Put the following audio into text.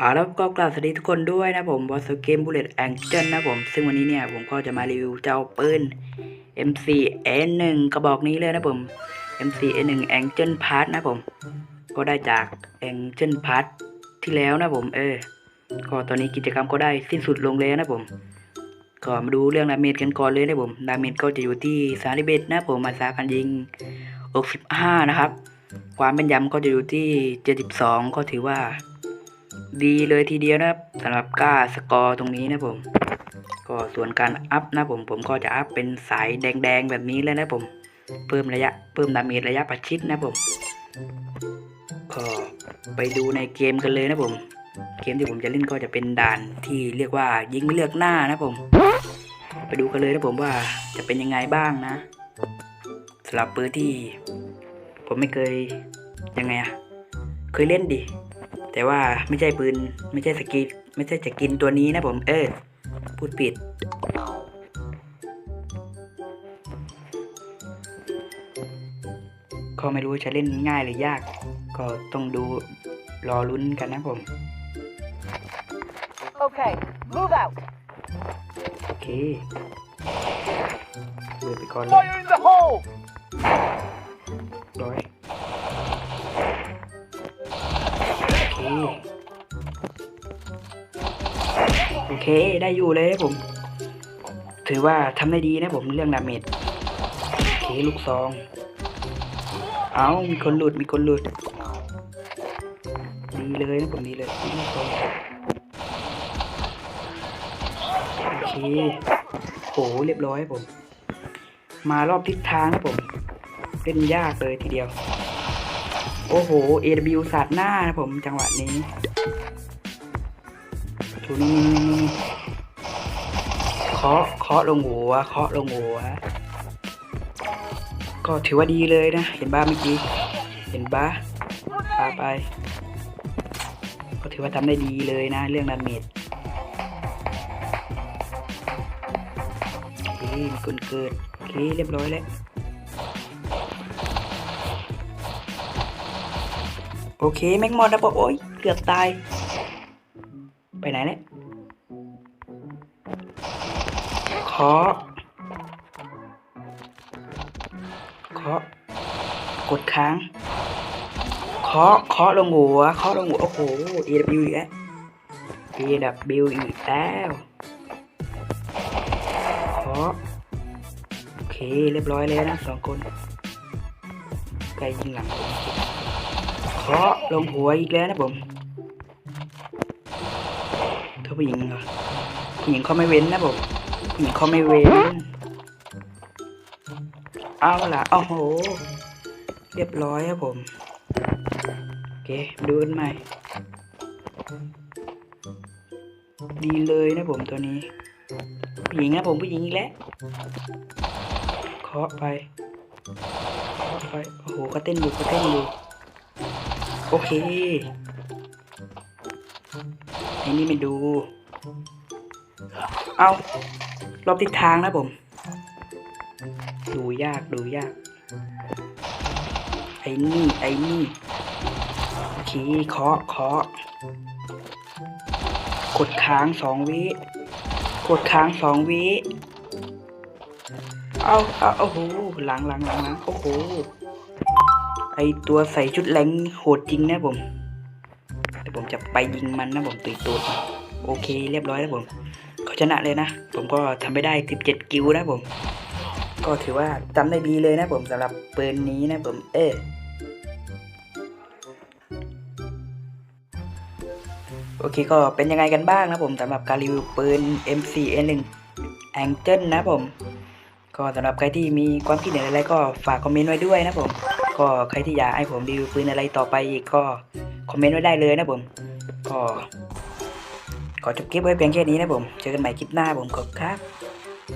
อ่าแล้วก็กราบสวัสดีทุกคนด้วยนะผมบอสเกมบุลเลตแองเจิลนะผม ซึ่งวันนี้เนี่ยผมก็จะมารีวิวเจ้าปืน MC N1 กระบอกนี้เลยนะผม MC N1 Angel Pass นะผม ก็ได้จาก Angel Pass ที่แล้วนะผมเออ ก็ตอนนี้กิจกรรมก็ได้สิ้นสุดลงแล้วนะผม ก็มาดูเรื่องดาเมจกันก่อนเลยนะผม ดาเมจก็จะอยู่ที่สาริเบตนะผมมาซาพันยิง65นะครับ ความเป็นยำก็จะอยู่ที่ 72 ก็ถือว่า ดีเลยทีเดียวนะครับสำหรับก้าสกอร์ตรงนี้นะผม ก็ส่วนการอัพนะผมผมก็จะอัพเป็นสายแดงๆแบบนี้เลยนะผม เพิ่มระยะเพิ่มดาเมจระยะประชิดนะผมก็ไปดูในเกมกันเลยนะผม เกมที่ผมจะเล่นก็จะเป็นด่านที่เรียกว่ายิงไม่เลือกหน้านะผม ไปดูกันเลยนะผมว่าจะเป็นยังไงบ้างนะสำหรับปืนที่ ผมไม่เคยยังไงอะเคยเล่นดิ แต่ว่าไม่ใช่ปืน ไม่ใช่สกินไม่ใช่จะกินตัวนี้นะผม เออ พูดผิด ก็ไม่รู้ว่าจะเล่นง่ายหรือยาก ก็ต้องดูรอลุ้นกันนะผม Okay, move out. โอเคเปิดไปก่อนเลย Fire in the hole! ร้อย ได้อยู่เลยผม ถือว่าทำได้ดีนะผมเรื่องดาเมจโอเคลูกซอง เอามีคนหลุดมีคนหลุด ดีเลยนะผมดีเลยลูกซองโอเคโหเรียบร้อยครับผม มารอบทิศทางผมเล่นยากเลยทีเดียว โอ้โห AW สาดหน้านะผมจังหวะนี้ ถูนี่นี่นี่นี่เคาะเคาะลงหัวเคาะลงหัวก็ถือว่าดีเลยนะ เห็นบ้าเมื่อกี้ เห็นบ้าปาไป ก็ถือว่าทำได้ดีเลยนะ เรื่องดาเมจโอเคมีคนเกิดโอเคเรียบร้อยแล้วโอเคแม็กมอดนะบอกโอ้ยเกือบตาย ไปไหนเนี่ยเคาะเคาะกดค้างเคาะเคาะลงหัวเคาะลงหัวโอ้โห AW อีกแล้ว AW อีกแล้วเคาะโอเคเรียบร้อยแล้วนะสองคนใกล้ยิงหลังผมเคาะลงหัวอีกแล้วนะผม เธอผู้หญิงเหรอผู้หญิงเขาไม่เว้นนะผมผู้หญิงเขาไม่เว้น เอาล่ะโอ้โห เรียบร้อยครับผม โอเค ดูกันใหม่ ดีเลยนะผมตัวนี้ ผู้หญิงนะผมผู้หญิงอีกแล้วเคาะไปเคาะไป โอ้โหก็เต้นอยู่ก็เต้นอยู่โอเค อ้นี่ไม่ดู เอารอบทิศทางนะผม ดูยากดูยาก ไอ้นี่ ไอ้นี่โอเคเคาะเคาะกดค้างสองวิ กดค้างสองวิ เอาเอาโอ้โห หลังหลังหลังหลังโอ้โห ไอตัวใส่ชุดแรงโหดจริงนะผม ผมจะไปยิงมันนะผมตีตูดมันโอเคเรียบร้อยแล้วผมเขาชนะเลยนะ ผมก็ทำไม่ได้ 17 กิวนะผม ก็ถือว่าจำได้ดีเลยนะผมสำหรับปืนนี้นะผม เออโอเคก็เป็นยังไงกันบ้างนะผมสำหรับการรีวิวปืน MC1 Angel นะผม ก็สำหรับใครที่มีความคิดเห็นอะไรก็ฝากคอมเมนต์ไว้ด้วยนะผม ก็ใครที่อยากให้ผมรีวิวปืนอะไรต่อไปอีกก็ คอมเมนต์ไว้ได้เลยนะผมก็ขอจบคลิปไว้เพียงแค่นี้นะผม เจอกันใหม่คลิปหน้าผมขอบคุณครับ